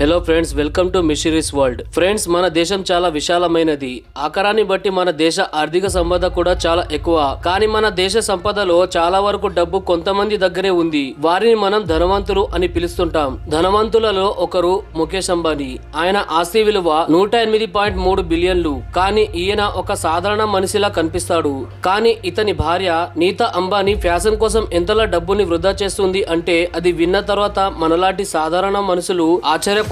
Hello friends welcome to mysteries world friends మన దేశం చాలా విశాలమైనది. ఆకారాన్ని బట్టి మన దేశ ఆర్థిక సంపద కూడా చాలా ఎక్కువ. కానీ మన దేశ సంపదలో చాలా వరకు డబ్బు కొంతమంది దగ్గరే ఉంది. వారిని మనం ధనవంతులు అని పిలుస్తుంటాం. ధనవంతులలో ఒకరు ముఖేష్ అంబానీ. ఆయన ఆస్తి విలువ నూట ఎనిమిది పాయింట్ మూడు బిలియన్లు. కానీ ఈయన ఒక సాధారణ మనిషిలా కనిపిస్తాడు. కానీ ఇతని భార్య నీతా అంబానీ ఫ్యాషన్ కోసం ఎంతలా డబ్బుని వృధా చేస్తుంది అంటే అది విన్న తర్వాత మనలాంటి సాధారణ మనుషులు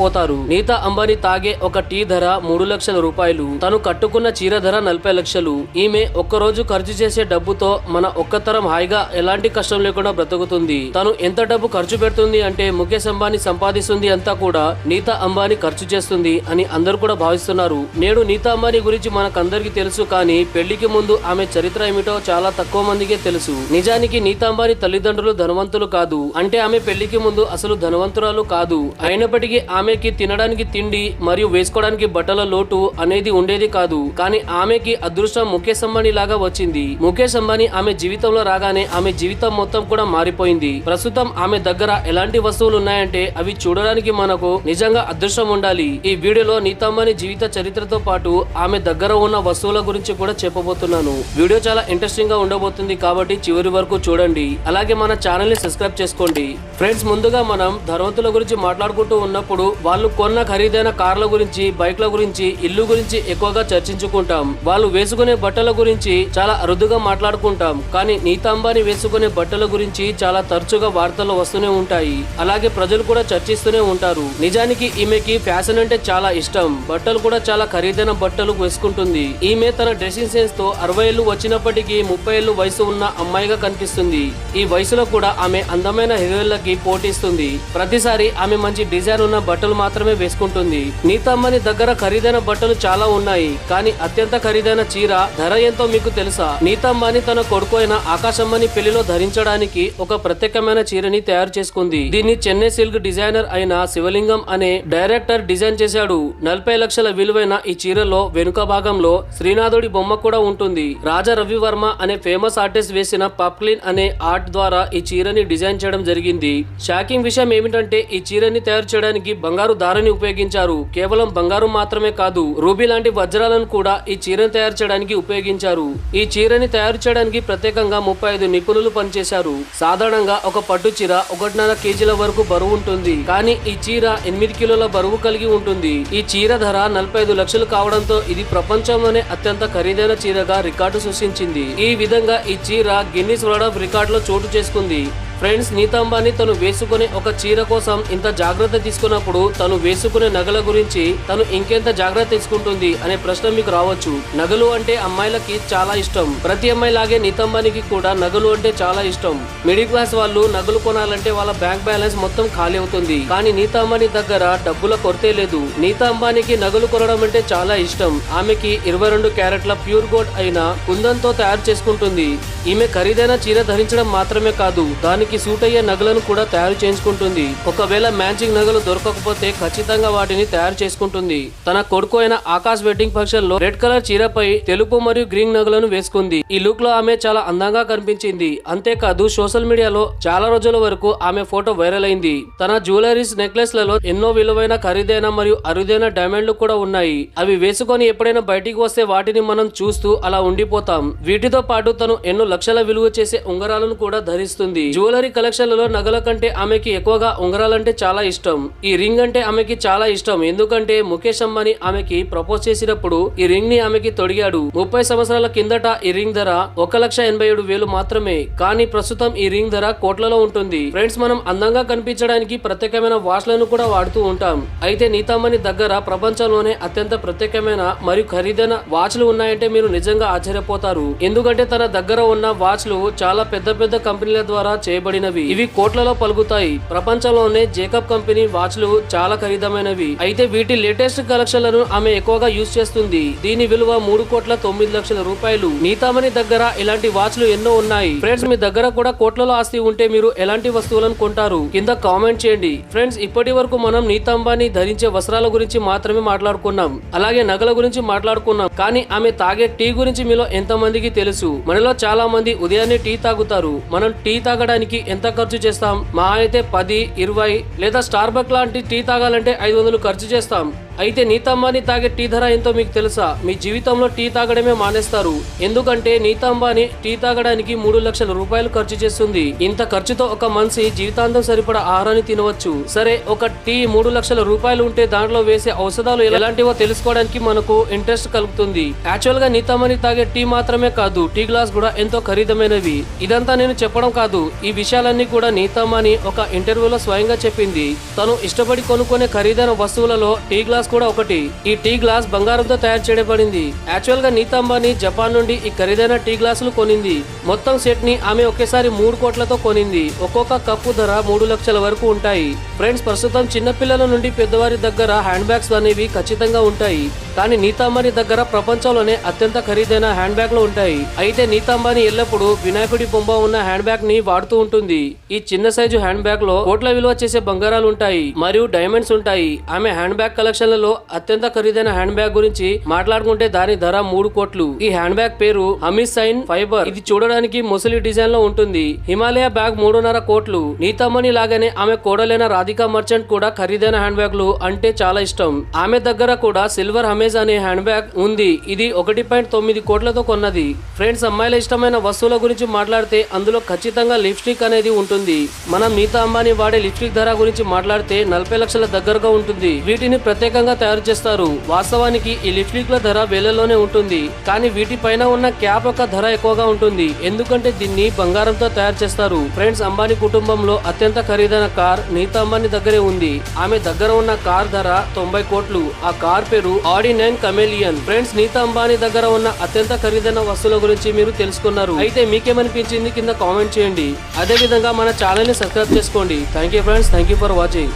పోతారు. నీతా అంబానీ తాగే ఒక టీ ధర మూడు లక్షల రూపాయలు. తను కట్టుకున్న చీర ధర నలభై లక్షలు. ఈమె ఒక్కరోజు ఖర్చు చేసే డబ్బుతో మన ఒక్కతరం హాయిగా ఎలాంటి కష్టం లేకుండా బ్రతుకుతుంది. తను ఎంత డబ్బు ఖర్చు పెడుతుంది అంటే ముఖేష్ అంబానీ సంపాదిస్తుంది అంతా కూడా నీతా అంబానీ ఖర్చు చేస్తుంది అని అందరూ కూడా భావిస్తున్నారు. నేడు నీతా అంబానీ గురించి మనకందరికీ తెలుసు కానీ పెళ్ళికి ముందు ఆమె చరిత్ర ఏమిటో చాలా తక్కువ మందికే తెలుసు. నిజానికి నీతా అంబానీ తల్లిదండ్రులు ధనవంతులు కాదు. అంటే ఆమె పెళ్ళికి ముందు అసలు ధనవంతురాలు కాదు. అయినప్పటికీ ఆమెకి తినడానికి తిండి మరియు వేసుకోవడానికి బట్టల లోటు అనేది ఉండేది కాదు. కానీ ఆమెకి అదృష్టం ముఖేష్ అంబానీ లాగా వచ్చింది. ముఖేష్ అంబానీ ఆమె జీవితంలో రాగానే ఆమె జీవితం మొత్తం కూడా మారిపోయింది. ప్రస్తుతం ఆమె దగ్గర ఎలాంటి వస్తువులు ఉన్నాయంటే అవి చూడడానికి మనకు నిజంగా అదృష్టం ఉండాలి. ఈ వీడియోలో నీతా అంబానీ జీవిత చరిత్రతో పాటు ఆమె దగ్గర ఉన్న వస్తువుల గురించి కూడా చెప్పబోతున్నాను. వీడియో చాలా ఇంట్రెస్టింగ్గా ఉండబోతుంది కాబట్టి చివరి వరకు చూడండి. అలాగే మన ఛానల్ని సబ్స్క్రైబ్ చేసుకోండి. ఫ్రెండ్స్ ముందుగా మనం ధనవంతుల గురించి మాట్లాడుకుంటూ ఉన్నప్పుడు వాళ్ళు కొన్న ఖరీదైన కార్ల గురించి బైక్ల గురించి ఇల్లు గురించి ఎక్కువగా చర్చించుకుంటాం. వాళ్ళు వేసుకునే బట్టల గురించి చాలా అరుదుగా మాట్లాడుకుంటాం. కానీ నీతా అంబానీ వేసుకునే బట్టల గురించి చాలా తరచుగా వార్తలు వస్తూనే ఉంటాయి. అలాగే ప్రజలు కూడా చర్చిస్తూనే ఉంటారు. నిజానికి ఈమెకి ఫ్యాషన్ అంటే చాలా ఇష్టం. బట్టలు కూడా చాలా ఖరీదైన బట్టలు వేసుకుంటుంది. ఈమె తన డ్రెస్సింగ్ సెన్స్తో అరవై ఏళ్ళు వచ్చినప్పటికీ ముప్పై ఏళ్ళు వయసు ఉన్న అమ్మాయిగా కనిపిస్తుంది. ఈ వయసులో కూడా ఆమె అందమైన హీరోయిన్లకి పోటీస్తుంది. ప్రతిసారి ఆమె మంచి డిజైన్ ఉన్న బట్టలు మాత్రమే వేసుకుంటుంది. నీతమ్మని దగ్గర ఖరీదైన బట్టలు చాలా ఉన్నాయి. కానీ అత్యంత ఖరీదైన చీర ధర ఎంతో మీకు తెలుసా? నీతమ్మని తన కొడుకు అయిన ఆకాశమ్మని పెళ్ళిలో ధరించడానికి ఒక ప్రత్యేకమైన చీరని తయారు చేసుకుంది. దీన్ని చెన్నై సిల్క్ డిజైనర్ అయిన శివలింగం అనే డైరెక్టర్ డిజైన్ చేశాడు. నలభై లక్షల విలువైన ఈ చీరలో వెనుక భాగంలో శ్రీనాథుడి బొమ్మ కూడా ఉంటుంది. రాజా రవివర్మ అనే ఫేమస్ ఆర్టిస్ట్ వేసిన పప్లిన్ అనే ఆర్ట్ ద్వారా ఈ చీరని డిజైన్ చేయడం జరిగింది. షాకింగ్ విషయం ఏమిటంటే ఈ చీరని తయారు చేయడానికి బంగారు దారని ఉపయోగించారు. కేవలం బంగారు మాత్రమే కాదు రూబీ లాంటి వజ్రాలను కూడా ఈ చీరను తయారు చేయడానికి ఉపయోగించారు. ఈ చీరని తయారు చేయడానికి ప్రత్యేకంగా ముప్పై ఐదు నిపుణులు పనిచేశారు. సాధారణంగా ఒక పట్టు చీర ఒకటిన్నర కేజీల వరకు బరువు ఉంటుంది. కానీ ఈ చీర ఎనిమిది కిలోల బరువు కలిగి ఉంటుంది. ఈ చీర ధర నలభై ఐదు లక్షలు కావడంతో ఇది ప్రపంచంలోనే అత్యంత ఖరీదైన చీరగా రికార్డు సృష్టించింది. ఈ విధంగా ఈ చీర గిన్నిస్ వరల్డ్ ఆఫ్ రికార్డులో చోటు చేసుకుంది. ఫ్రెండ్స్ నీతాంబాని తను వేసుకునే ఒక చీర కోసం ఇంత జాగ్రత్త తీసుకున్నప్పుడు తను వేసుకునే నగల గురించి తను ఇంకెంత జాగ్రత్త తీసుకుంటుంది అనే ప్రశ్న మీకు రావచ్చు. నగలు అంటే అమ్మాయిలకి చాలా ఇష్టం. ప్రతి అమ్మాయి లాగే నీతాంబానికి కూడా నగలు అంటే చాలా ఇష్టం. మిడిల్ క్లాస్ వాళ్ళు నగలు కొనాలంటే వాళ్ళ బ్యాంక్ బ్యాలెన్స్ మొత్తం ఖాళీ అవుతుంది. కానీ నీతాంబాని దగ్గర డబ్బుల కొరతే లేదు. నీతా అంబానికి నగలు కొనడం అంటే చాలా ఇష్టం. ఆమెకి ఇరవై రెండు క్యారెట్ల ప్యూర్ గోల్డ్ అయిన కుందంతో తయారు చేసుకుంటుంది. ఈమె ఖరీదైన చీర ధరించడం మాత్రమే కాదు దానికి సూట్ అయ్యే నగలను కూడా తయారు చేయించుకుంటుంది. ఒకవేళ మ్యాచింగ్ నగలు దొరకకపోతే ఖచ్చితంగా వాటిని తయారు చేసుకుంటుంది. తన కొడుకు అయిన ఆకాశ్ వెడ్డింగ్ ఫంక్షన్లో రెడ్ కలర్ చీరపై తెలుపు మరియు గ్రీన్ నగలను వేసుకుంది. ఈ లుక్లో ఆమె చాలా అందంగా కనిపించింది. అంతేకాదు సోషల్ మీడియాలో చాలా రోజుల వరకు ఆమె ఫోటో వైరల్ అయింది. తన జ్యువెలరీస్ నెక్లెస్లలో ఎన్నో విలువైన ఖరీదైన మరియు అరుదైన డైమండ్లు కూడా ఉన్నాయి. అవి వేసుకొని ఎప్పుడైనా బయటికి వస్తే వాటిని మనం చూస్తూ అలా ఉండిపోతాం. వీటితో పాటు తను ఎన్నో లక్షల విలువ చేసే ఉంగరాలను కూడా ధరిస్తుంది. జ్యువెలరీ కలెక్షన్లలో నగల కంటే ఆమెకి ఎక్కువగా ఉంగరాలంటే చాలా ఇష్టం. ఈ రింగ్ అంటే ఆమెకి చాలా ఇష్టం. ఎందుకంటే ముఖేష్ అంబానీ ఆమెకి ప్రపోజ్ చేసినప్పుడు ఈ రింగ్ని ఆమెకి తొడిగాడు. ముప్పై సంవత్సరాల కిందట ఈ రింగ్ ధర ఒక లక్ష ఎనభై ఏడు వేలు మాత్రమే. కానీ ప్రస్తుతం ఈ రింగ్ ధర కోట్లలో ఉంటుంది. ఫ్రెండ్స్ మనం అందంగా కనిపించడానికి ప్రత్యేకమైన వాష్లను కూడా వాడుతూ ఉంటాం. అయితే నీతామణి దగ్గర ప్రపంచంలోనే అత్యంత ప్రత్యేకమైన మరియు ఖరీదైన వాచ్లు ఉన్నాయంటే మీరు నిజంగా ఆశ్చర్యపోతారు. ఎందుకంటే తన దగ్గర ఉన్న వాచ్లు చాలా పెద్ద పెద్ద కంపెనీల ద్వారా చేయబడినవి. ఇవి కోట్లలో పలుకుతాయి. ప్రపంచంలోనే జేకబ్ కంపెనీ వాచ్లు చాలా ఖరీదమైనవి అయితే వీటి లేటెస్ట్ కలెక్షన్లను ఆమె ఎక్కువగా యూజ్ చేస్తుంది. దీని విలువ మూడు కోట్ల తొమ్మిది లక్షల రూపాయలు. నీతామణి దగ్గర ఇలాంటి వాచ్లు ఎన్నో ఉన్నాయి. ఫ్రెండ్స్ మీ దగ్గర కూడా కోట్లలో ఆస్తి ఉంటే మీరు ఎలాంటి వస్తువులను కొంటారు? కింద కామెంట్ చేయండి. ఫ్రెండ్స్ ఇప్పటి వరకు మనం నీతాంబాని ధరించే వస్త్రాల గురించి మాత్రమే మాట్లాడుకున్నాం. అలాగే నగల గురించి మాట్లాడుకున్నాం. కానీ ఆమె తాగే టీ గురించి మీలో ఎంత మందికి తెలుసు? మనలో చాలా మంది ఉదయాన్నే టీ తాగుతారు. మనం టీ తాగడానికి తాగడానికి ఎంత ఖర్చు చేస్తాం? మా అయితే పది ఇరవై లేదా స్టార్ బక్ లాంటి టీ తాగాలంటే ఐదు వందలు ఖర్చు చేస్తాం. అయితే నీతాంబాని తాగే టీ ధర ఎంతో మీకు తెలుసా? మీ జీవితంలో టీ తాగడమే మానేస్తారు. ఎందుకంటే నీతాంబానీ టీ తాగడానికి మూడు లక్షల రూపాయలు ఖర్చు చేస్తుంది. ఇంత ఖర్చుతో ఒక మనిషి జీవితాంతం సరిపడా ఆహారాన్ని తినవచ్చు. సరే ఒక టీ మూడు లక్షల రూపాయలు ఉంటే దాంట్లో వేసే ఔషధాలు ఎలాంటివో తెలుసుకోవడానికి మనకు ఇంట్రెస్ట్ కలుగుతుంది. యాక్చువల్గా నీతాంబాని తాగే టీ మాత్రమే కాదు టీ గ్లాస్ కూడా ఎంతో ఖరీదమైనవి. ఇదంతా నేను చెప్పడం కాదు ఈ విషయాలన్నీ కూడా నీతాంబాని ఒక ఇంటర్వ్యూలో స్వయంగా చెప్పింది. తను ఇష్టపడి కొనుక్కునే ఖరీదైన వస్తువులలో టీ గ్లాస్ కూడా ఒకటి. ఈ టీ గ్లాస్ బంగారంతో తయారు చేయబడింది. యాక్చువల్గా నీతాంబాని జపాన్ నుండి ఈ ఖరీదైన టీ గ్లాసులు కొనింది. మొత్తం సెట్ని ఆమె ఒకేసారి మూడు కోట్లతో కొనింది. ఒక్కొక్క కప్పు ధర మూడు లక్షల వరకు ఉంటాయి. ఫ్రెండ్స్ ప్రస్తుతం చిన్నపిల్లల నుండి పెద్దవారి దగ్గర హ్యాండ్ బ్యాగ్స్ అనేవి ఖచ్చితంగా ఉంటాయి. కానీ నీతాంబానీ దగ్గర ప్రపంచంలోనే అత్యంత ఖరీదైన హ్యాండ్ బ్యాగ్లు ఉంటాయి. అయితే నీతాంబానీ ఎల్లప్పుడూ వినాయకుడి బొమ్మ ఉన్న హ్యాండ్ బ్యాగ్ని వాడుతూ ఉంటుంది. ఈ చిన్న సైజు హ్యాండ్ బ్యాగ్లో కోట్ల విలువ చేసే బంగారాలు ఉంటాయి మరియు డైమండ్స్ ఉంటాయి. ఆమె హ్యాండ్ బ్యాగ్ కలెక్షన్లలో అత్యంత ఖరీదైన హ్యాండ్ బ్యాగ్ గురించి మాట్లాడుకుంటే దాని ధర మూడు కోట్లు. ఈ హ్యాండ్ బ్యాగ్ పేరు హమిసైన్ ఫైబర్. ఇది చూడడానికి ముసలి డిజైన్లో ఉంటుంది. హిమాలయ బ్యాగ్ మూడున్నర కోట్లు. నీతమ్మని లాగానే ఆమె కోడలైన రాధికా మర్చెంట్ కూడా ఖరీదైన హ్యాండ్ బ్యాగ్లు అంటే చాలా ఇష్టం. ఆమె దగ్గర కూడా సిల్వర్ హమే హమేజ్ అనే హ్యాండ్ బ్యాగ్ ఉంది. ఇది ఒకటి పాయింట్ తొమ్మిది కోట్లతో కొన్నది. ఫ్రెండ్స్ అమ్మాయిల ఇష్టమైన వస్తువుల గురించి మాట్లాడితే అందులో ఖచ్చితంగా లిప్స్టిక్ అనేది ఉంటుంది. మనం నీతా అంబానీ వాడే లిప్స్టిక్ ధర గురించి మాట్లాడితే నలభై లక్షల దగ్గరగా ఉంటుంది. వీటిని ప్రత్యేకంగా తయారు చేస్తారు. వాస్తవానికి ఈ లిప్స్టిక్ ల ధర వేలలోనే ఉంటుంది. కానీ వీటిపైన ఉన్న క్యాప్ యొక్క ధర ఎక్కువగా ఉంటుంది. ఎందుకంటే దీన్ని బంగారంతో తయారు చేస్తారు. ఫ్రెండ్స్ అంబానీ కుటుంబంలో అత్యంత ఖరీదైన కార్ నీతా అంబానీ దగ్గరే ఉంది. ఆమె దగ్గర ఉన్న కార్ ధర తొంభై కోట్లు. ఆ కార్ పేరు Audi nine chameleon. Friends Nita Ambani దగ్గర ఉన్న అత్యంత ఖరీదైన వస్తువుల గురించి మీరు తెలుసుకున్నారు. అయితే మీకేమనిపించింది? కింద కామెంట్ చేయండి. అదే విధంగా మన ఛానల్ని సబ్స్క్రైబ్ చేసుకోండి. Thank you friends. Thank you for watching.